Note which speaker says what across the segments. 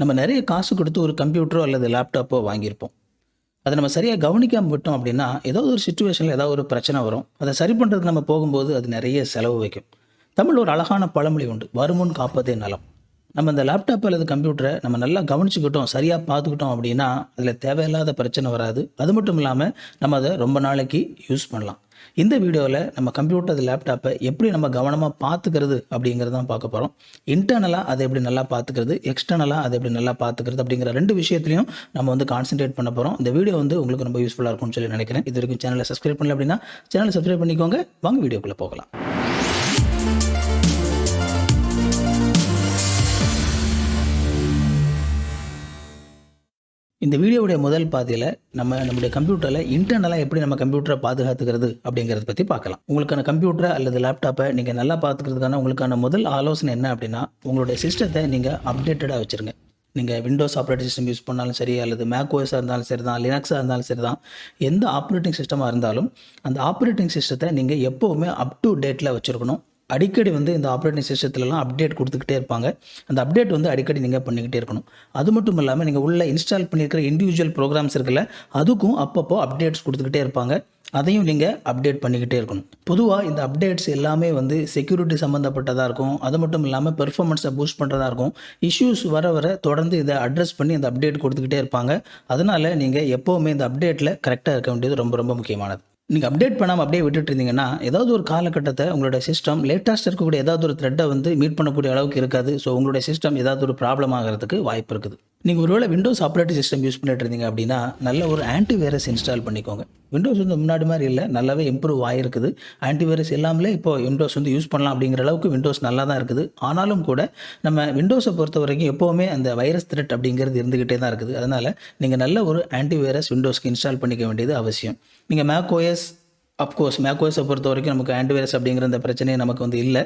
Speaker 1: நம்ம நிறைய காசு கொடுத்து ஒரு கம்ப்யூட்டரோ அல்லது லேப்டாப்போ வாங்கியிருப்போம். அதை நம்ம சரியாக கவனிக்காமல் விட்டோம் அப்படின்னா ஏதாவது ஒரு சுச்சுவேஷனில் ஏதாவது ஒரு பிரச்சனை வரும். அதை சரி பண்ணுறதுக்கு நம்ம போகும்போது அது நிறைய செலவு வைக்கும். தமிழ் ஒரு அழகான பழமொழி உண்டு. வருமுன் காப்பதே நலம். நம்ம இந்த லேப்டாப் அல்லது கம்ப்யூட்டரை நம்ம நல்லா கவனிச்சுக்கிட்டோம் சரியாக பார்த்துக்கிட்டோம் அப்படின்னா அதில் தேவையில்லாத பிரச்சனை வராது. அது மட்டும் இல்லாமல் நம்ம அதை ரொம்ப நாளைக்கு யூஸ் பண்ணலாம். இந்த வீடியோவில் நம்ம கம்ப்யூட்டர் அது லேப்டாப்பை எப்படி நம்ம கவனமாக பார்த்துக்கிறது அப்படிங்கிறது தான் பார்க்க போகிறோம் இன்டர்னலாக அதை எப்படி நல்லா பார்த்துக்கிறது எக்ஸ்டர்னலாக அதை எப்படி நல்லா பார்த்துக்கிறது அப்படிங்கிற ரெண்டு விஷயத்துலையும் நம்ம வந்து கான்சென்ட்ரேட் பண்ண போகிறோம் இந்த வீடியோ வந்து உங்களுக்கு ரொம்ப யூஸ்ஃபுல்லாக இருக்கும்னு சொல்லி நினைக்கிறேன். இது வரைக்கும் சேனலை சப்ஸ்கிரைப் பண்ணல அப்படின்னா சேனலை சப்ஸ்கிரைப் பண்ணிக்கோங்க. வாங்க வீடியோக்குள்ளே போகலாம். இந்த வீடியோவுடைய முதல் பாதியில் நம்ம நம்முடைய கம்ப்யூட்டரில் இன்டர்னலாக எப்படி நம்ம கம்ப்யூட்டரை பாதுகாத்துக்கிறது அப்படிங்கிறத பற்றி பார்க்கலாம். உங்களுக்கான கம்ப்யூட்டரை அல்லது லேப்டாப்பை நீங்கள் நல்லா பார்த்துக்கிறதுக்கான உங்களுக்கான முதல் ஆலோசனை என்ன அப்படின்னா உங்களுடைய சிஸ்டத்தை நீங்கள் அப்டேட்டடாக வச்சுருங்க. நீங்கள் விண்டோஸ் ஆப்ரேட்டிங் சிஸ்டம் யூஸ் பண்ணாலும் சரி அல்லது மேக்கோஸாக இருந்தாலும் சரி தான் லினக்ஸாக இருந்தாலும் சரி தான் எந்த ஆப்ரேட்டிங் சிஸ்டமாக இருந்தாலும் அந்த ஆப்ரேட்டிங் சிஸ்டத்தை நீங்கள் எப்போவுமே அப் டு டேட்டில் வச்சுருக்கணும். அடிக்கடி வந்து இந்த ஆப்ரேட்டிங் சிஸ்டத்துலலாம் அப்டேட் கொடுத்துக்கிட்டே இருப்பாங்க. அந்த அப்டேட் வந்து அடிக்கடி நீங்கள் பண்ணிக்கிட்டே இருக்கணும். அது மட்டும் இல்லாமல் நீங்கள் உள்ளே இன்ஸ்டால் பண்ணியிருக்கிற இண்டிவிஜுவல் ப்ரோக்ராம்ஸ் இருக்குல்ல அதுக்கும் அப்பப்போ அப்டேட்ஸ் கொடுத்துக்கிட்டே இருப்பாங்க. அதையும் நீங்கள் அப்டேட் பண்ணிக்கிட்டே இருக்கணும். பொதுவாக இந்த அப்டேட்ஸ் எல்லாமே வந்து செக்யூரிட்டி சம்மந்தப்பட்டதாக இருக்கும். அது மட்டும் இல்லாமல் பெர்ஃபார்மன்ஸை பூஸ்ட் பண்ணுறதா இருக்கும். இஷ்யூஸ் வர வர தொடர்ந்து இதை அட்ரஸ் பண்ணி இந்த அப்டேட் கொடுத்துக்கிட்டே இருப்பாங்க. அதனால் நீங்கள் எப்போவுமே இந்த அப்டேட்டில் கரெக்டாக இருக்க வேண்டியது ரொம்ப ரொம்ப முக்கியமானது. நீங்கள் அப்டேட் பண்ணாமல் அப்படியே விட்டுட்டு இருந்தீங்கன்னா ஏதாவது ஒரு காலகட்டத்தை உங்களோட சிஸ்டம் லேட்டஸ்ட் இருக்கக்கூடிய ஏதாவது ஒரு த்ரெட்டை வந்து மீட் பண்ணக்கூடிய அளவுக்கு இருக்காது. ஸோ உங்களுடைய சிஸ்டம் ஏதாவது ஒரு ப்ராப்ளம் ஆகிறதுக்கு வாய்ப்பு இருக்குது. நீங்கள் ஒருவேளை விண்டோஸ் ஆப்ரேட்டிங் சிஸ்டம் யூஸ் பண்ணிட்டு இருந்தீங்க அப்படின்னா நல்ல ஒரு ஆன்டிவைரஸ் இன்ஸ்டால் பண்ணிக்கோங்க. விண்டோஸ் வந்து முன்னாடி மாதிரி இல்லை நல்லாவே இம்ப்ரூவ் ஆகிருக்குது ஆன்டி வைரஸ் இல்லாமலே இப்போ விண்டோஸ் வந்து யூஸ் பண்ணலாம் அப்படிங்கிற அளவுக்கு விண்டோஸ் நல்லா தான் இருக்குது. ஆனாலும் கூட நம்ம விண்டோஸை பொறுத்த வரைக்கும் எப்போவுமே அந்த வைரஸ் த்ரெட் அப்படிங்கிறது இருந்துக்கிட்டே தான் இருக்குது. அதனால் நீங்கள் நல்ல ஒரு ஆன்டிவைரஸ் விண்டோஸ்க்கு இன்ஸ்டால் பண்ணிக்க வேண்டியது அவசியம். நீங்கள் மேக் ஓஎஸ் அப்கோர்ஸ் மேக்ஓஎஸை பொறுத்த வரைக்கும் நமக்கு ஆன்டிவைரஸ் அப்படிங்கிற அந்த பிரச்சனையே நமக்கு வந்து இல்லை.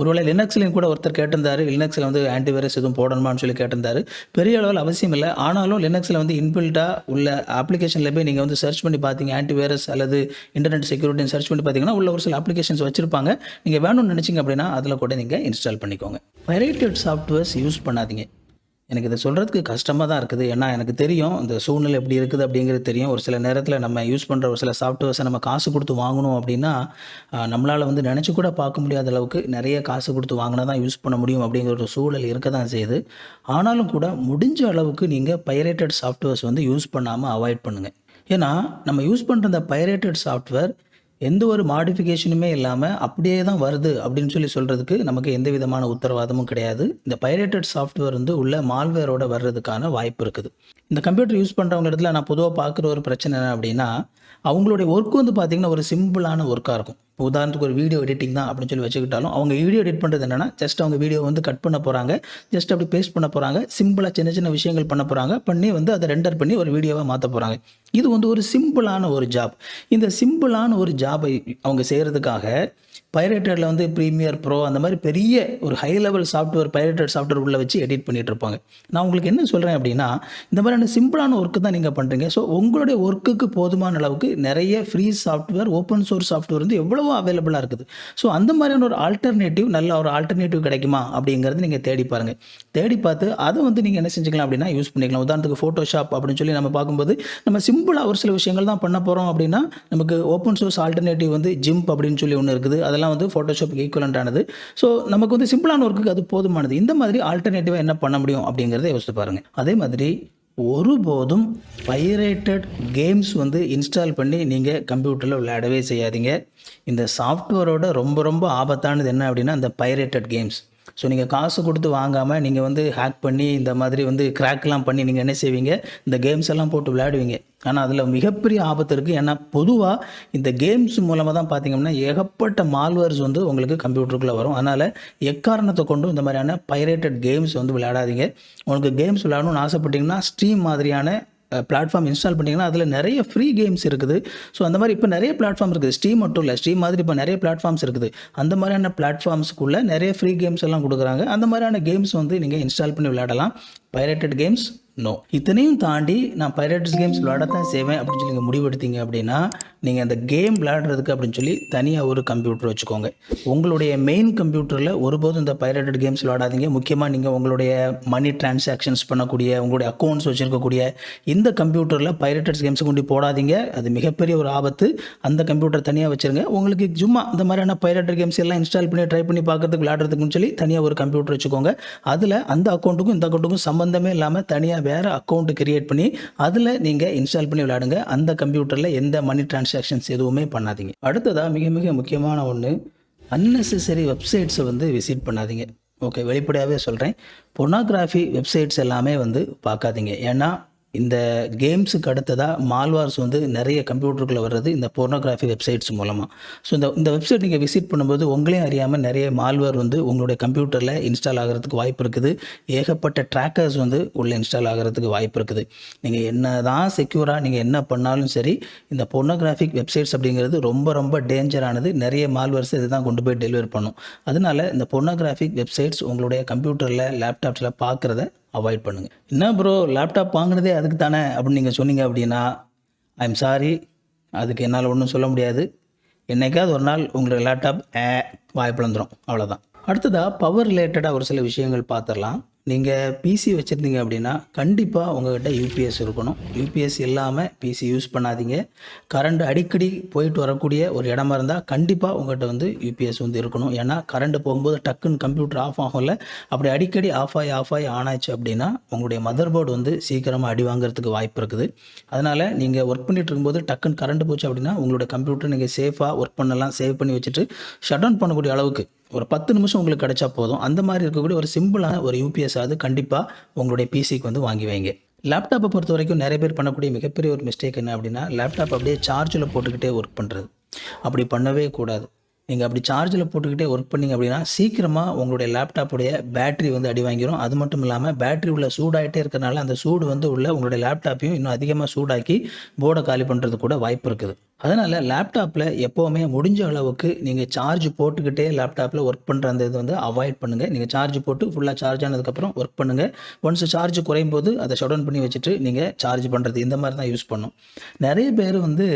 Speaker 1: ஒருவேளை லினக்ஸ்லையும் கூட ஒருத்தர் கேட்டிருந்தார் லினக்ஸில் வந்து ஆன்டிவைரஸ் எதுவும் போடணுமான்னு சொல்லி கேட்டிருந்தார். பெரிய அளவில் அவசியம் இல்லை. ஆனாலும் லினக்ஸில் வந்து இன்பில்ட்டாக உள்ள அப்ளிகேஷனில் போய் நீங்கள் வந்து சர்ச் பண்ணி பார்த்தீங்க ஆன்டிவைரஸ் அல்லது இன்டர்நெட் செக்யூரிட்டின்னு சர்ச் பண்ணி பார்த்தீங்கன்னா உள்ள ஒரு சில அப்ளிகேஷன்ஸ் வச்சிருப்பாங்க. நீங்கள் வேணும்னு நினச்சிங்க அப்படின்னா அதில் கூட நீங்கள் இன்ஸ்டால் பண்ணிக்கோங்க. பைரேட்டட் சாஃப்ட்வேர்ஸ் யூஸ் பண்ணாதீங்க. எனக்கு இதை சொல்கிறதுக்கு கஷ்டமாக தான் இருக்குது. ஏன்னா எனக்கு தெரியும் இந்த சூழ்நிலை எப்படி இருக்குது அப்படிங்கிறது தெரியும். ஒரு சில நேரத்தில் நம்ம யூஸ் பண்ணுற ஒரு சில சாஃப்ட்வேர்ஸை நம்ம காசு கொடுத்து வாங்கணும் அப்படின்னா நம்மளால் வந்து நினச்சி கூட பார்க்க முடியாத அளவுக்கு நிறைய காசு கொடுத்து வாங்கினா தான் யூஸ் பண்ண முடியும் அப்படிங்கிற ஒரு சூழல் இருக்க தான் செய்யுது. ஆனாலும் கூட முடிஞ்ச அளவுக்கு நீங்கள் பைரேட்டட் சாஃப்ட்வேர்ஸ் வந்து யூஸ் பண்ணாமல் அவாய்ட் பண்ணுங்கள் ஏன்னா நம்ம யூஸ் பண்ணுற இந்த பைரேட்டட் சாஃப்ட்வேர் எந்த ஒரு மாடிஃபிகேஷனுமே இல்லாமல் அப்படியே தான் வருது அப்படின்னு சொல்லி சொல்கிறதுக்கு நமக்கு எந்த விதமான உத்தரவாதமும் கிடையாது. இந்த பைரேட்டட் சாஃப்ட்வேர் வந்து உள்ள மால்வேரோட வர்றதுக்கான வாய்ப்பு இருக்குது. இந்த கம்ப்யூட்டர் யூஸ் பண்ணுறவங்க இடத்துல நான் பொதுவாக பார்க்குற ஒரு பிரச்சனை என்ன அப்படின்னா அவங்களுடைய ஒர்க் வந்து பார்த்திங்கன்னா ஒரு சிம்பிளான ஒர்க்காக இருக்கும். இப்போ உதாரணத்துக்கு ஒரு வீடியோ எடிட்டிங் தான் அப்படின்னு சொல்லி வச்சுக்கிட்டாலும் அவங்க வீடியோ எடிட் பண்ணுறது என்னென்னா ஜஸ்ட் அவங்க வீடியோ வந்து கட் பண்ண போகிறாங்க ஜஸ்ட் அப்படி பேஸ்ட் பண்ண போகிறாங்க சிம்பிளாக சின்ன சின்ன விஷயங்கள் பண்ண போகிறாங்க பண்ணி வந்து அதை ரெண்டர் பண்ணி ஒரு வீடியோவாக மாற்ற போகிறாங்க இது வந்து ஒரு சிம்பிளான ஒரு ஜாப் இந்த சிம்பிளான ஒரு ஜாபை அவங்க செய்கிறதுக்காக பைரேட்டடில் வந்து ப்ரீமியர் ப்ரோ அந்த மாதிரி பெரிய ஒரு high level software pirated software உள்ளே வச்சு எடிட் பண்ணிட்டு இருப்பாங்க. நான் உங்களுக்கு என்ன சொல்கிறேன் அப்படின்னா இந்த மாதிரியான சிம்பிளான ஒர்க்கு தான் நீங்கள் பண்ணுறீங்க ஸோ உங்களுடைய ஒர்க்குக்கு போதுமான அளவுக்கு நிறைய free software open source software வந்து எவ்வளோ அதுவும் அவைலபிளாக இருக்குது. ஸோ அந்த மாதிரியான ஒரு ஆல்டர்னேட்டிவ் நல்ல ஒரு ஆல்டர்னேட்டிவ் கிடைக்குமா அப்படிங்கிறது நீங்கள் தேடி பாருங்கள் தேடி பார்த்து அதை வந்து நீங்கள் என்ன செஞ்சுக்கலாம் அப்படின்னா யூஸ் பண்ணிக்கலாம். உதாரணத்துக்கு ஃபோட்டோஷாப் அப்படின்னு சொல்லி நம்ம பார்க்கும்போது நம்ம சிம்பிளாக ஒரு சில விஷயங்கள் தான் பண்ண போகிறோம் அப்படின்னா நமக்கு ஓப்பன் சோர்ஸ் ஆல்டர்னேட்டிவ் வந்து ஜிம்ப் அப்படின்னு சொல்லி ஒன்று இருக்குது. அதெல்லாம் வந்து ஃபோட்டோஷாப்புக்கு ஈக்குவலண்டானது ஸோ நமக்கு வந்து சிம்பிளான ஒர்க்குக்கு அது போதுமானது. இந்த மாதிரி ஆல்டர்னேட்டிவாக என்ன பண்ண முடியும் அப்படிங்கிறத யோசித்து பாருங்கள் அதே மாதிரி ஒருபோதும் பைரேட்டட் கேம்ஸ் வந்து இன்ஸ்டால் பண்ணி நீங்கள் கம்ப்யூட்டரில் விளையாடவே செய்யாதீங்க. இந்த சாஃப்ட்வேரோட ரொம்ப ரொம்ப ஆபத்தானது என்ன அப்படின்னா இந்த பைரேட்டட் கேம்ஸ் ஸோ நீங்கள் காசு கொடுத்து வாங்காமல் நீங்கள் வந்து ஹேக் பண்ணி இந்த மாதிரி வந்து கிராக்லாம் பண்ணி நீங்கள் என்ன செய்வீங்க? இந்த கேம்ஸ் எல்லாம் போட்டு விளையாடுவீங்க. ஆனால் அதில் மிகப்பெரிய ஆபத்து இருக்குது ஏன்னா பொதுவாக இந்த கேம்ஸ் மூலமாக தான் பார்த்தீங்கன்னா ஏகப்பட்ட மால்வேர்ஸ் வந்து உங்களுக்கு கம்ப்யூட்டருக்குள்ளே வரும். அதனால் எக்காரணத்தை கொண்டும் இந்த மாதிரியான பைரேட்டட் கேம்ஸ் வந்து விளையாடாதீங்க. உங்களுக்கு கேம்ஸ் விளையாடணும்னு ஆசைப்பட்டீங்கன்னா ஸ்ட்ரீம் மாதிரியான பிளாட்ஃபார்ம் இன்ஸ்டால் பண்ணிங்கன்னா அதில் நிறைய ஃப்ரீ கேம்ஸ் இருக்குது. ஸோ அந்த மாதிரி இப்போ நிறைய பிளாட்ஃபார்ம் இருக்குது. ஸ்டீம் மட்டும் இல்லை. ஸ்டீம் மாதிரி இப்போ நிறைய பிளாட்ஃபார்ம்ஸ் இருக்குது. அந்த மாதிரியான பிளாட்ஃபார்ம்ஸ்க்குள்ளே நிறைய ஃப்ரீ கேம்ஸ் எல்லாம் கொடுக்குறாங்க. அந்த மாதிரியான கேம்ஸ் வந்து நீங்கள் இன்ஸ்டால் பண்ணி விளையாடலாம். பைரேட்டட் கேம்ஸ் நோ இத்தனையும் தாண்டி நான் பைரேட்ஸ் கேம்ஸ் விளையாடத்தான் செய்வேன் அப்படின்னு சொல்லி நீங்கள் முடிவெடுத்தீங்க அப்படின்னா நீங்கள் அந்த கேம் விளையாடுறதுக்கு அப்படின்னு சொல்லி தனியாக ஒரு கம்ப்யூட்டர் வச்சுக்கோங்க. உங்களுடைய மெயின் கம்ப்யூட்டரில் ஒருபோதும் இந்த பைரேட்டட் கேம்ஸ் விளையாடாதீங்க. முக்கியமாக நீங்கள் உங்களுடைய மணி டிரான்சாக்ஷன்ஸ் பண்ணக்கூடிய உங்களுடைய அக்கௌண்ட்ஸ் வச்சுருக்கக்கூடிய இந்த கம்ப்யூட்டரில் பைரேட்டட்ஸ் கேம்ஸை கொண்டு போடாதீங்க. அது மிகப்பெரிய ஒரு ஆபத்து. அந்த கம்ப்யூட்டர் தனியாக வச்சுருங்க. உங்களுக்கு சும்மா இந்த மாதிரியான பைரேட்டட் கேம்ஸ் எல்லாம் இன்ஸ்டால் பண்ணி ட்ரை பண்ணி பார்க்கறதுக்கு விளையாடுறதுக்குன்னு சொல்லி தனியாக ஒரு கம்ப்யூட்டர் வச்சுக்கோங்க. அதில் அந்த அக்கௌண்ட்டுக்கும் இந்த அக்கௌண்ட்டுக்கும் சம்மந்தமே இல்லாமல் தனியாக வேறு அக்கௌண்ட்டு கிரியேட் பண்ணி அதில் நீங்கள் இன்ஸ்டால் பண்ணி விளையாடுங்க. அந்த கம்ப்யூட்டரில் எந்த மணி டிரான்சாக்ஷன்ஸ் எதுவுமே பண்ணாதீங்க. அடுத்ததாக மிக மிக முக்கியமான ஒன்று அன்னெசரி வெப்சைட்ஸை வந்து விசிட் பண்ணாதீங்க. ஓகே வெளிப்படையாகவே சொல்கிறேன் பொர்னோகிராஃபி வெப்சைட்ஸ் எல்லாமே வந்து பார்க்காதீங்க. ஏன்னா இந்த கேம்ஸுக்கு அடுத்ததாக மால்வார்ஸ் வந்து நிறைய கம்ப்யூட்டருக்குள்ளே வர்றது இந்த போர்னோகிராஃபி வெப்சைட்ஸ் மூலமாக ஸோ இந்த இந்த வெப்சைட் நீங்கள் விசிட் பண்ணும்போது உங்களையும் அறியாமல் நிறைய மால்வேர் வந்து உங்களுடைய கம்ப்யூட்டரில் இன்ஸ்டால் ஆகிறதுக்கு வாய்ப்பு இருக்குது. ஏகப்பட்ட ட்ராக்கர்ஸ் வந்து உள்ளே இன்ஸ்டால் ஆகிறதுக்கு வாய்ப்பு இருக்குது. நீங்கள் என்ன தான் செக்யூராக நீங்கள் என்ன பண்ணாலும் சரி இந்த போர்னோகிராஃபிக் வெப்சைட்ஸ் அப்படிங்கிறது ரொம்ப ரொம்ப டேஞ்சரானது நிறைய மால்வேர்ஸ் இது தான் கொண்டு போய் டெலிவர் பண்ணும். அதனால இந்த போர்னோகிராஃபிக் வெப்சைட்ஸ் உங்களுடைய கம்ப்யூட்டரில் லேப்டாப்ஸில் பார்க்குறத அவாய்ட் பண்ணுங்கள் என்ன ப்ரோ லேப்டாப் வாங்கினதே அதுக்கு தானே அப்படின்னு நீங்கள் சொன்னீங்க அப்படின்னா ஐ எம் சாரி அதுக்கு என்னால் ஒன்றும் சொல்ல முடியாது. என்னைக்காவது ஒரு நாள் உங்களுக்கு லேப்டாப் ஏ வாய்ப்பிழந்துடும் அவ்வளோதான் அடுத்ததாக பவர் ரிலேட்டடாக ஒரு சில விஷயங்கள் பார்த்துடலாம். நீங்கள் பிசி வச்சுருந்தீங்க அப்படின்னா கண்டிப்பாக உங்கள்கிட்ட யூபிஎஸ் இருக்கணும். யூபிஎஸ் இல்லாமல் பிசி யூஸ் பண்ணாதீங்க. கரண்ட் அடிக்கடி போயிட்டு வரக்கூடிய ஒரு இடமா இருந்தால் கண்டிப்பாக உங்கள்கிட்ட வந்து யூபிஎஸ் வந்து இருக்கணும். ஏன்னா கரண்ட் போகும்போது டக்குன்னு கம்ப்யூட்டர் ஆஃப் ஆகும்ல. அப்படி அடிக்கடி ஆஃப் ஆகி ஆஃப் ஆகி ஆன் ஆச்சு அப்படின்னா உங்களுடைய மதர் போர்டு வந்து சீக்கிரமாக அடி வாங்குறதுக்கு வாய்ப்பு இருக்குது. அதனால் நீங்கள் ஒர்க் பண்ணிட்டு இருக்கும்போது டக்குன்னு கரண்ட் போச்சு அப்படின்னா உங்களுடைய கம்ப்யூட்டர் நீங்கள் சேஃபாக ஒர்க் பண்ணலாம் சேவ் பண்ணி வச்சுட்டு ஷட் டவுன் பண்ணக்கூடிய அளவுக்கு ஒரு பத்து நிமிஷம் உங்களுக்கு கிடைச்சா போதும். அந்த மாதிரி இருக்கக்கூடிய ஒரு சிம்பிளான ஒரு யூபிஎஸ் ஆகுது கண்டிப்பாக உங்களுடைய பிசிக்கு வந்து வாங்கி வைங்க. லேப்டாப்பை பொறுத்த வரைக்கும் நிறைய பேர் பண்ணக்கூடிய மிகப்பெரிய ஒரு மிஸ்டேக் என்ன அப்படின்னா லேப்டாப் அப்படியே சார்ஜில் போட்டுக்கிட்டே ஒர்க் பண்ணுறது அப்படி பண்ணவே கூடாது. நீங்கள் அப்படி சார்ஜில் போட்டுக்கிட்டே ஒர்க் பண்ணீங்க அப்படின்னா சீக்கிரமாக உங்களுடைய லேப்டாப்புடைய பேட்டரி வந்து அடி வாங்கிரும். அது மட்டும் இல்லாமல் பேட்டரி உள்ள சூடாகிட்டே இருக்கிறனால அந்த சூடு வந்து உள்ள உங்களுடைய லேப்டாப்பையும் இன்னும் அதிகமாக சூடாக்கி போர்டை காலி பண்ணுறது கூட வாய்ப்பு இருக்குது. அதனால் லேப்டாப்பில் எப்போவுமே முடிஞ்ச அளவுக்கு நீங்கள் சார்ஜ் போட்டுக்கிட்டே லேப்டாப்பில் ஒர்க் பண்ணுற அந்த இது வந்து அவாய்ட் பண்ணுங்கள் நீங்கள் சார்ஜ் போட்டு ஃபுல்லாக சார்ஜ் ஆனதுக்கப்புறம் ஒர்க் பண்ணுங்கள் ஒன்ஸ் சார்ஜ் குறையும் போது அதை ஷட் டவுன் பண்ணி வச்சுட்டு நீங்கள் சார்ஜ் பண்ணுறது இந்த மாதிரி தான் யூஸ் பண்ணும். நிறைய பேர் வந்து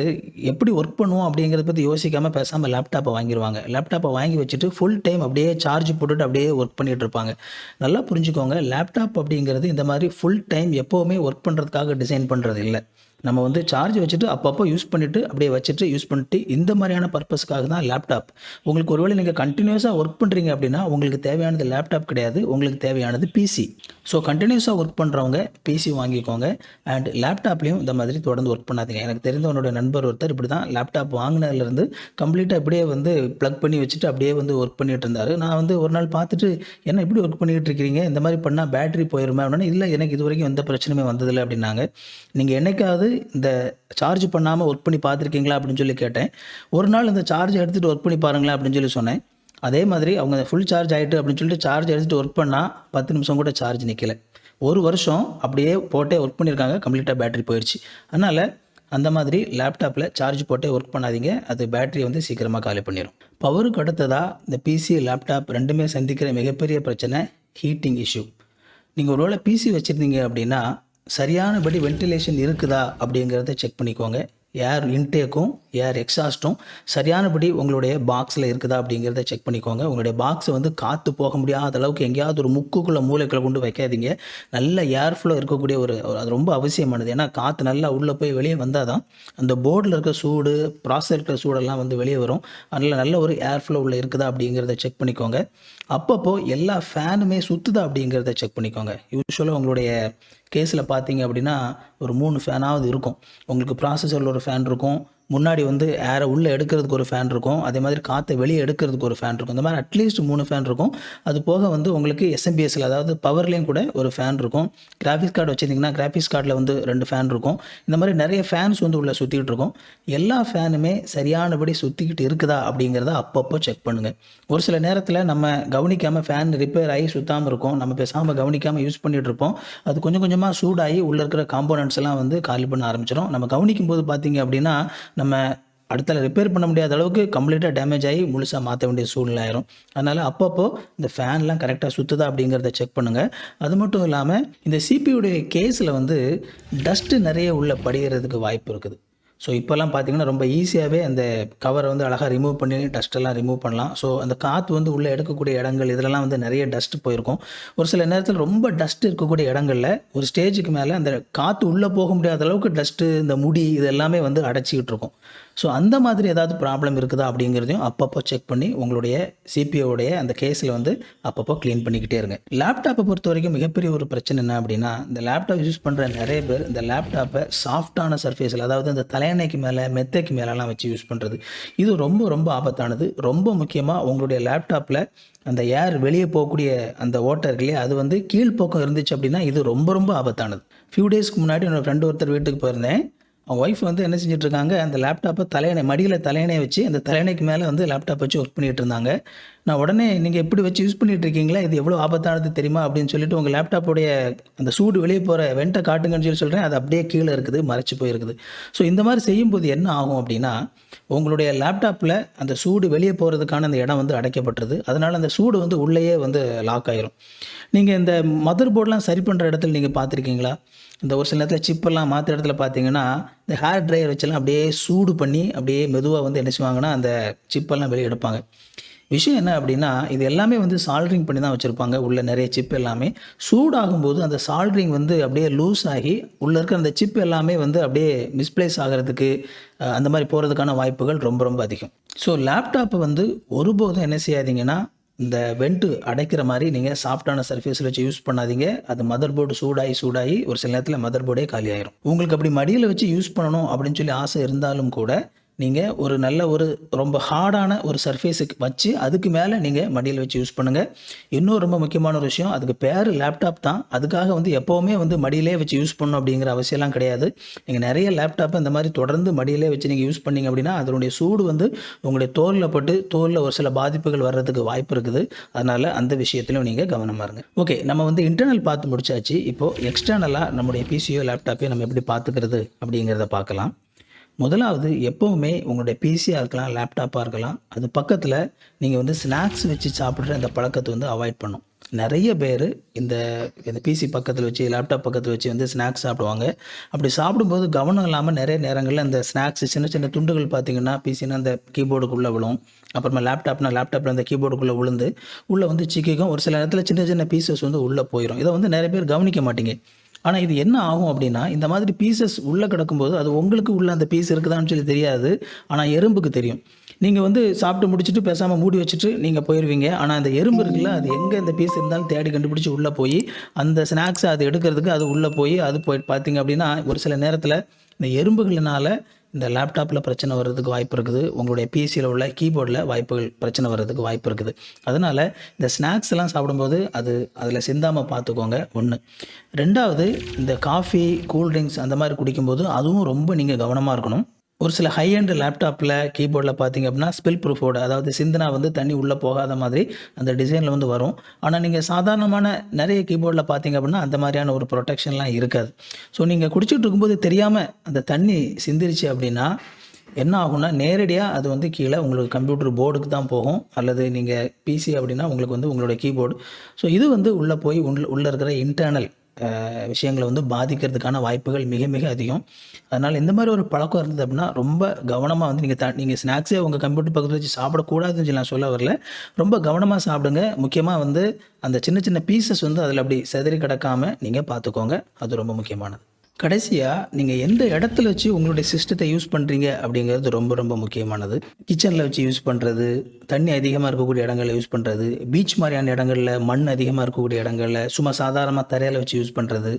Speaker 1: எப்படி ஒர்க் பண்ணுவோம் அப்படிங்கிறத பற்றி யோசிக்காமல் பேசாமல் லேப்டாப்பை வாங்கிடுவாங்க லேப்டாப்பை வாங்கி வச்சுட்டு ஃபுல் டைம் அப்படியே சார்ஜ் போட்டுட்டு அப்படியே ஒர்க் பண்ணிகிட்டு இருப்பாங்க. நல்லா புரிஞ்சுக்கோங்க லேப்டாப் அப்படிங்கிறது இந்த மாதிரி ஃபுல் டைம் எப்போவுமே ஒர்க் பண்ணுறதுக்காக டிசைன் பண்ணுறது இல்லை. நம்ம வந்து சார்ஜ் வச்சுட்டு அப்பப்போ யூஸ் பண்ணிவிட்டு அப்படியே வச்சுட்டு யூஸ் பண்ணிட்டு இந்த மாதிரியான பர்பஸ்க்காக தான் லேப்டாப் உங்களுக்கு ஒருவேளை நீங்கள் கண்டினியூஸாக ஒர்க் பண்ணுறீங்க அப்படின்னா உங்களுக்கு தேவையானது லேப்டாப் கிடையாது. உங்களுக்கு தேவையானது பிசி ஸோ கண்டினியூஸாக ஒர்க் பண்ணுறவங்க பிசி வாங்கிக்கோங்க. அண்ட் லேப்டாப்லேயும் இந்த மாதிரி தொடர்ந்து ஒர்க் பண்ணாதீங்க. எனக்கு தெரிந்தவனோட நண்பர் ஒருத்தர் இப்படி தான் லேப்டாப் வாங்கினதுலேருந்து கம்ப்ளீட்டாக அப்படியே வந்து ப்ளக் பண்ணி வச்சுட்டு அப்படியே வந்து ஒர்க் பண்ணிகிட்டு இருந்தார். நான் வந்து ஒரு நாள் பார்த்துட்டு என்ன இப்படி ஒர்க் பண்ணிகிட்டு இருக்கிறீங்க? இந்த மாதிரி பண்ணால் பேட்டரி போயிருமா? அப்படின்னா இல்லை எனக்கு இது வரைக்கும் எந்த பிரச்சனையுமே வந்ததில்லை அப்படின்னாங்க. நீங்கள் என்னைக்காவது இந்த சார்ஜ் பண்ணாமல் ஒர்க் பண்ணி பார்த்துருக்கீங்களா அப்படின்னு சொல்லி கேட்டேன். ஒரு நாள் இந்த சார்ஜ் எடுத்துகிட்டு ஒர்க் பண்ணி பாருங்களேன் அப்படின்னு சொல்லி சொன்னேன். அதே மாதிரி அவங்க ஃபுல் சார்ஜ் ஆகிட்டு அப்படின்னு சொல்லிட்டு சார்ஜ் எடுத்துகிட்டு ஒர்க் பண்ணால் பத்து நிமிஷம் கூட சார்ஜ் நிற்கல ஒரு வருஷம் அப்படியே போட்டே ஒர்க் பண்ணியிருக்காங்க கம்ப்ளீட்டாக பேட்டரி போயிடுச்சு அதனால் அந்த மாதிரி லேப்டாப்பில் சார்ஜ் போட்டே ஒர்க் பண்ணாதீங்க. அது பேட்டரி வந்து சீக்கிரமாக காலி பண்ணிடும் பவருக்கு அடுத்ததாக இந்த பிசி லேப்டாப் ரெண்டுமே சந்திக்கிற மிகப்பெரிய பிரச்சனை ஹீட்டிங் இஷ்யூ நீங்கள் ஒருவேளை பிசி வச்சுருந்தீங்க அப்படின்னா சரியானபடி வென்டிலேஷன் இருக்குதா அப்படிங்கிறத செக் பண்ணிக்கோங்க. ஏர் இன்டேக்கும் ஏர் எக்ஸாஸ்ட்டும் சரியானபடி உங்களுடைய பாக்ஸில் இருக்குதா அப்படிங்கிறத செக் பண்ணிக்கோங்க. உங்களுடைய பாக்ஸை வந்து காற்று போக முடியாத அளவுக்கு எங்கேயாவது ஒரு முக்குக்குள்ளே மூளைக்குள்ளே கொண்டு வைக்காதீங்க. நல்ல ஏர் ஃப்ளோ இருக்கக்கூடிய ஒரு அது ரொம்ப அவசியமானது. ஏன்னா காற்று நல்லா உள்ளே போய் வெளியே வந்தால் தான் அந்த போர்டில் இருக்க சூடு ப்ராசஸர் இருக்கிற சூடெல்லாம் வந்து வெளியே வரும். அதனால் நல்ல ஒரு ஏர் ஃப்ளோ உள்ளே இருக்குதா அப்படிங்கிறத செக் பண்ணிக்கோங்க. அப்பப்போ எல்லா ஃபேனுமே சுற்றுதா அப்படிங்கிறத செக் பண்ணிக்கோங்க. யூஸ்வலாக உங்களுடைய கேஸில் பார்த்தீங்க அப்படின்னா ஒரு மூணு ஃபேனாவது இருக்கும். உங்களுக்கு ப்ராசஸரில் ஒரு ஃபேன் இருக்கும். முன்னாடி வந்து ஏரை உள்ளே எடுக்கிறதுக்கு ஒரு ஃபேன் இருக்கும். அதே மாதிரி காற்றை வெளியே எடுக்கிறதுக்கு ஒரு ஃபேன் இருக்கும். இந்த மாதிரி அட்லீஸ்ட் மூணு ஃபேன் இருக்கும். அது போக வந்து உங்களுக்கு எஸ்எம்பிஎஸ்சில் அதாவது பவர்லேயும் கூட ஒரு ஃபேன் இருக்கும். கிராஃபிக்ஸ் கார்டு வச்சுருந்தீங்கன்னா கிராஃபிக்ஸ் கார்டில் வந்து ரெண்டு ஃபேன் இருக்கும். இந்த மாதிரி நிறைய ஃபேன்ஸ் வந்து உள்ளே சுற்றிக்கிட்டு இருக்கும். எல்லா ஃபேனுமே சரியானபடி சுற்றிக்கிட்டு இருக்குதா அப்படிங்கிறத அப்பப்போ செக் பண்ணுங்கள் ஒரு சில நேரத்தில் நம்ம கவனிக்காமல் ஃபேன் ரிப்பேர் ஆகி சுத்தாமல் இருக்கும். நம்ம பேசாமல் கவனிக்காமல் யூஸ் பண்ணிகிட்டு இருப்போம். அது கொஞ்சம் கொஞ்சமாக சூடாகி உள்ளே இருக்கிற காம்போனன்ட்ஸ் எல்லாம் வந்து காலி பண்ண ஆரம்பிச்சிடும் நம்ம கவனிக்கும் போது பார்த்தீங்க அப்படின்னா நம்ம அடுத்தால ரிப்பேர் பண்ண முடியாத அளவுக்கு கம்ப்ளீட்டாக டேமேஜ் ஆகி முழுசாக மாற்ற வேண்டிய சூழ்நிலை ஆயிரும். அதனால் அப்பப்போ இந்த ஃபேன்லாம் கரெக்டாக சுற்றுதா அப்படிங்கிறத செக் பண்ணுங்கள் அது மட்டும் இல்லாமல் இந்த சிபியுடைய கேஸில் வந்து டஸ்ட்டு நிறைய உள்ள படிகிறதுக்கு வாய்ப்பு இருக்குது. ஸோ இப்போல்லாம் பார்த்தீங்கன்னா ரொம்ப ஈஸியாகவே அந்த கவரை வந்து அழகாக ரிமூவ் பண்ணி டஸ்ட்டெல்லாம் ரிமூவ் பண்ணலாம். ஸோ அந்த காற்று வந்து உள்ளே எடுக்கக்கூடிய இடங்கள் இதெல்லாம் வந்து நிறைய டஸ்ட் போயிருக்கும். ஒரு சில நேரத்தில் ரொம்ப டஸ்ட் இருக்கக்கூடிய இடங்களில் ஒரு ஸ்டேஜுக்கு மேலே அந்த காற்று உள்ளே போக முடியாத அளவுக்கு டஸ்ட்டு இந்த முடி இது எல்லாமே வந்து அடைச்சிக்கிட்டு இருக்கும். ஸோ அந்த மாதிரி ஏதாவது ப்ராப்ளம் இருக்குதா அப்படிங்கிறதையும் அப்பப்போ செக் பண்ணி உங்களுடைய சிபிஓடைய அந்த கேஸில் வந்து அப்பப்போ க்ளீன் பண்ணிக்கிட்டே இருங்க. லேப்டாப்பை பொறுத்த வரைக்கும் மிகப்பெரிய ஒரு பிரச்சனை என்ன அப்படின்னா இந்த லேப்டாப் யூஸ் பண்ணுற நிறைய பேர் இந்த லேப்டாப்பை சாஃப்டான சர்ஃபேஸில் அதாவது இந்த தலையணைக்கு மேலே மெத்தைக்கு மேலெலாம் வச்சு யூஸ் பண்ணுறது இது ரொம்ப ரொம்ப ஆபத்தானது. ரொம்ப முக்கியமாக உங்களுடைய லேப்டாப்பில் அந்த ஏர் வெளியே போகக்கூடிய அந்த ஓட்டை இருக்கு இல்லையா அது வந்து கீழ்ப்பக்கம் இருந்துச்சு அப்படின்னா இது ரொம்ப ரொம்ப ஆபத்தானது. ஃபியூ டேஸ்க்கு முன்னாடி என்னோட ஃப்ரெண்டு ஒருத்தர் வீட்டுக்கு போயிருந்தேன். அவன் ஒய்ஃப் வந்து என்ன செஞ்சிட்ருக்காங்க அந்த லேப்டாப்பை தலையணை மடியில் தலையணை வச்சு அந்த தலையணைக்கு மேலே வந்து லேப்டாப் வச்சு ஒர்க் பண்ணிகிட்டு இருந்தாங்க. நான் உடனே நீங்கள் எப்படி வச்சு யூஸ் பண்ணிட்டு இருக்கீங்களா இது எவ்வளோ ஆபத்தானது தெரியுமா? அப்படின்னு சொல்லிட்டு உங்கள் லேப்டாப்புடைய அந்த சூடு வெளியே போகிற வெண்ட்டை காட்டுங்கன்னு சொல்லி சொல்கிறேன் அது அப்படியே கீழே இருக்குது மறைச்சு போயிருக்குது. ஸோ இந்த மாதிரி செய்யும்போது என்ன ஆகும் அப்படின்னா உங்களுடைய லேப்டாப்பில் அந்த சூடு வெளியே போகிறதுக்கான அந்த இடம் வந்து அடைக்கப்பட்டுருது. அதனால் அந்த சூடு வந்து உள்ளேயே வந்து லாக் ஆயிரும். நீங்கள் இந்த மதர் போர்டெலாம் சரி பண்ணுற இடத்துல நீங்கள் பார்த்துருக்கீங்களா? இந்த ஒரு சில நேரத்தில் சிப்பெல்லாம் மாற்ற இடத்துல பார்த்தீங்கன்னா இந்த ஹேர் ட்ரையர் வச்செல்லாம் அப்படியே சூடு பண்ணி அப்படியே மெதுவாக வந்து என்ன செய்வாங்கன்னா அந்த சிப்பெல்லாம் வெளியே எடுப்பாங்க. விஷயம் என்ன அப்படின்னா இது எல்லாமே வந்து சால்ட்ரிங் பண்ணி தான் வச்சுருப்பாங்க. உள்ள நிறைய சிப் எல்லாமே. சூடாகும்போது அந்த சால்ட்ரிங் வந்து அப்படியே லூஸ் ஆகி உள்ளே இருக்கிற அந்த சிப் எல்லாமே வந்து அப்படியே மிஸ்பிளேஸ் ஆகிறதுக்கு அந்த மாதிரி போகிறதுக்கான வாய்ப்புகள் ரொம்ப ரொம்ப அதிகம். ஸோ லேப்டாப்பை வந்து ஒருபோதும் என்ன செய்யாதீங்கன்னா இந்த வெண்ட்டு அடைக்கிற மாதிரி நீங்கள் சாஃப்டான சர்ஃபேஸில் வச்சு யூஸ் பண்ணாதீங்க. அது மதர் போர்டு சூடாகி சூடாகி ஒரு சில நேரத்தில் மதர் போர்டே காலி ஆயிரும் உங்களுக்கு அப்படி மடியில் வச்சு யூஸ் பண்ணணும் அப்படின்னு சொல்லி ஆசை இருந்தாலும் கூட நீங்கள் ஒரு நல்ல ஒரு ரொம்ப ஹார்டான ஒரு சர்ஃபேஸுக்கு வச்சு அதுக்கு மேலே நீங்கள் மடியில் வச்சு யூஸ் பண்ணுங்கள் இன்னும் ரொம்ப முக்கியமான ஒரு விஷயம் அதுக்கு பேர் லேப்டாப் தான். அதுக்காக வந்து எப்போவுமே வந்து மடியிலே வச்சு யூஸ் பண்ணணும் அப்படிங்கிற அவசியம்லாம் கிடையாது. நீங்கள் நிறைய லேப்டாப்பை இந்த மாதிரி தொடர்ந்து மடியிலே வச்சு நீங்கள் யூஸ் பண்ணிங்க அப்படின்னா அதனுடைய சூடு வந்து உங்களுடைய தோலில் பட்டு தோலில் ஒரு சில பாதிப்புகள் வர்றதுக்கு வாய்ப்பு இருக்குது. அதனால் அந்த விஷயத்திலும் நீங்கள் கவனமாக இருங்க. ஓகே நம்ம வந்து இன்டர்னல் பார்த்து முடிச்சாச்சு. இப்போது எக்ஸ்டர்னலாக நம்முடைய பிசியோ லேப்டாப்பையும் நம்ம எப்படி பார்த்துக்கிறது அப்படிங்கிறத பார்க்கலாம். முதலாவது எப்போவுமே உங்களுடைய பிசியாக இருக்கலாம் லேப்டாப்பாக இருக்கலாம் அது பக்கத்தில் நீங்கள் வந்து ஸ்நாக்ஸ் வச்சு சாப்பிட்ற அந்த பழக்கத்தை வந்து அவாய்ட் பண்ணும். நிறைய பேர் இந்த இந்த பிசி பக்கத்தில் வச்சு லேப்டாப் பக்கத்தில் வச்சு வந்து ஸ்நாக்ஸ் சாப்பிடுவாங்க. அப்படி சாப்பிடும்போது கவனம் இல்லாமல் நிறைய நேரங்களில் அந்த ஸ்நாக்ஸ் சின்ன சின்ன துண்டுகள் பார்த்தீங்கன்னா பிசினா அந்த கீபோர்டுக்குள்ளே விழும். அப்புறமா லேப்டாப்னா லேப்டாப்பில் அந்த கீபோர்டுக்குள்ளே விழுந்து உள்ளே வந்து சிக்கிக்கும். ஒரு சில நேரத்தில் சின்ன சின்ன பீசஸ் வந்து உள்ளே போயிடும் இதை வந்து நிறைய பேர் கவனிக்க மாட்டீங்க. ஆனால் இது என்ன ஆகும் அப்படின்னா இந்த மாதிரி பீசஸ் உள்ளே கிடக்கும்போது அது உங்களுக்கு உள்ள அந்த பீஸ் இருக்குதான்னு சொல்லி தெரியாது. ஆனால் எறும்புக்கு தெரியும். நீங்கள் வந்து சாப்பிட்டு முடிச்சுட்டு பேசாமல் மூடி வச்சுட்டு நீங்கள் போயிடுவீங்க ஆனால் அந்த எறும்பு இருக்குல்ல அது எங்கே இந்த பீஸ் இருந்தாலும் தேடி கண்டுபிடிச்சி உள்ளே போய் அந்த ஸ்நாக்ஸை அது எடுக்கிறதுக்கு அது உள்ளே போய் அது போய் பார்த்தீங்க அப்படின்னா ஒரு சில நேரத்தில் இந்த எறும்புகளினால இந்த லேப்டாப்பில் பிரச்சனை வர்றதுக்கு வாய்ப்பு இருக்குது. உங்களுடைய பிசியில் உள்ள கீபோர்டில் வாய்ப்புகள் பிரச்சனை வர்றதுக்கு வாய்ப்பு இருக்குது. அதனால் இந்த ஸ்நாக்ஸ் எல்லாம் சாப்பிடும்போது அது அதில் சிந்தாமல் பார்த்துக்கோங்க ஒன்று ரெண்டாவது இந்த காஃபி கூல்ட்ரிங்க்ஸ் அந்த மாதிரி குடிக்கும்போது அதுவும் ரொம்ப நீங்கள் கவனமாக இருக்கணும். ஒரு சில ஹை அண்ட் லேப்டாப்பில் கீபோர்டில் பார்த்தீங்க அப்படின்னா ஸ்பில் ப்ரூஃபோட அதாவது சிந்தனா வந்து தண்ணி உள்ளே போகாத மாதிரி அந்த டிசைனில் வந்து வரும். ஆனால் நீங்கள் சாதாரணமான நிறைய கீபோர்டில் பார்த்தீங்க அப்படின்னா அந்த மாதிரியான ஒரு ப்ரொடெக்ஷன்லாம் இருக்காது. ஸோ நீங்கள் குடிச்சிட்டு இருக்கும்போது தெரியாமல் அந்த தண்ணி சிந்திருச்சு அப்படின்னா என்ன ஆகும்னா நேரடியாக அது வந்து கீழே உங்களுக்கு கம்ப்யூட்டர் போர்டுக்கு தான் போகும். அல்லது நீங்கள் பிசி அப்படின்னா உங்களுக்கு வந்து உங்களுடைய கீபோர்டு ஸோ இது வந்து உள்ளே போய் உள்ள உள்ளே இருக்கிற இன்டர்னல் விஷயங்களை வந்து பாதிக்கிறதுக்கான வாய்ப்புகள் மிக மிக அதிகம். அதனால் இந்த மாதிரி ஒரு பழக்கம் இருந்தது அப்படின்னா ரொம்ப கவனமாக வந்து நீங்கள் த நீங்கள் ஸ்நாக்ஸே உங்கள் கம்ப்யூட்டர் பக்கத்தில் வச்சு சாப்பிடக்கூடாதுன்னு சொல்லி நான் சொல்ல வரல. ரொம்ப கவனமாக சாப்பிடுங்க. முக்கியமாக வந்து அந்த சின்ன சின்ன பீசஸ் வந்து அதில் அப்படி செதறி கிடக்காமல் நீங்கள் பார்த்துக்கோங்க அது ரொம்ப முக்கியமானது. கடைசியாக நீங்கள் எந்த இடத்துல வச்சு உங்களுடைய சிஸ்டத்தை யூஸ் பண்ணுறீங்க அப்படிங்கிறது ரொம்ப ரொம்ப முக்கியமானது. கிச்சனில் வச்சு யூஸ் பண்ணுறது தண்ணி அதிகமாக இருக்கக்கூடிய இடங்களில் யூஸ் பண்ணுறது பீச் மாதிரியான இடங்களில் மண் அதிகமாக இருக்கக்கூடிய இடங்களில் சும்மா சாதாரணமாக தரையில் வச்சு யூஸ் பண்ணுறது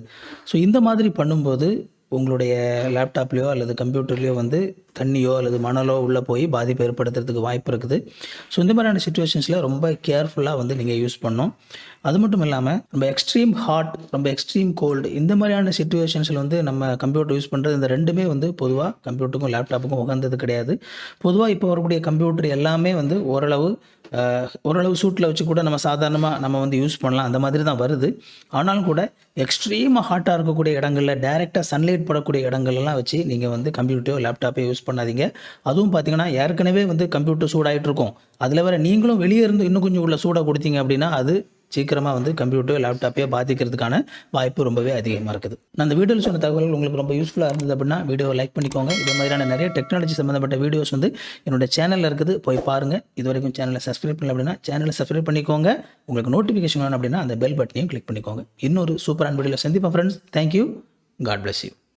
Speaker 1: ஸோ இந்த மாதிரி பண்ணும்போது உங்களுடைய லேப்டாப்லேயோ அல்லது கம்ப்யூட்டர்லேயோ வந்து தண்ணியோ அல்லது மணலோ உள்ளே போய் பாதிப்பு ஏற்படுத்துறதுக்கு வாய்ப்பு இருக்குது. ஸோ இந்த மாதிரியான சுச்சுவேஷன்ஸில் ரொம்ப கேர்ஃபுல்லாக வந்து நீங்கள் யூஸ் பண்ணணும். அது மட்டும் இல்லாமல் நம்ம எக்ஸ்ட்ரீம் ஹாட் ரொம்ப எக்ஸ்ட்ரீம் கோல்டு இந்த மாதிரியான சுச்சுவேஷன்ஸில் வந்து நம்ம கம்ப்யூட்டர் யூஸ் பண்ணுறது இந்த ரெண்டுமே வந்து பொதுவாக கம்ப்யூட்டருக்கும் லேப்டாப்புக்கும் உகந்தது கிடையாது. பொதுவாக இப்போ வரக்கூடிய கம்ப்யூட்டர் எல்லாமே வந்து ஓரளவு ஓரளவு சூட்டில் வச்சு கூட நம்ம சாதாரணமாக நம்ம வந்து யூஸ் பண்ணலாம். அந்த மாதிரி தான் வருது. ஆனாலும் கூட எக்ஸ்ட்ரீமாக ஹாட்டாக இருக்கக்கூடிய இடங்களில் டைரெக்டாக சன்லைட் சன்லைட் படக்கூடிய இடங்கள்லாம் வச்சு நீங்கள் வந்து கம்ப்யூட்டரோ லேப்டாப்போ யூஸ் பண்ணாதீங்க. அதுவும் பார்த்தீங்கன்னா ஏற்கனவே வந்து கம்ப்யூட்டர் சூடாகிட்டு இருக்கும் அதில் வேறு நீங்களும் வெளியே இருந்து இன்னும் கொஞ்சம் உள்ள சூடாக கொடுத்தீங்க அப்படின்னா அது சீக்கிரமாக வந்து கம்ப்யூட்டர் லேப்டாப்பையே பாதிக்கிறதுக்கான வாய்ப்பு ரொம்பவே அதிகமாக இருக்குது. நான் அந்த வீடியோவில் சொன்ன தகவல்கள் உங்களுக்கு ரொம்ப யூஸ்ஃபுல்லாக இருந்தது அப்படின்னா வீடியோவை லைக் பண்ணிக்கோங்க. இதே மாதிரியான நிறைய டெக்னாலஜி சம்மந்தப்பட்ட வீடியோஸ் வந்து என்னோட சேனலில் இருக்குது. போய் பாருங்கள் இது வரைக்கும் சேனலை சப்ஸ்கிரைப் பண்ணல அப்படின்னா சேனலை சப்ஸ்கிரைப் பண்ணிக்கோங்க. உங்களுக்கு நோட்டிஃபிகேஷன் வேணும் அப்படின்னா அந்த பெல் பட்டனையும் கிளிக் பண்ணிக்கோங்க. இன்னொரு சூப்பரான வீடியோவில் சந்திப்பா friends thank you God bless you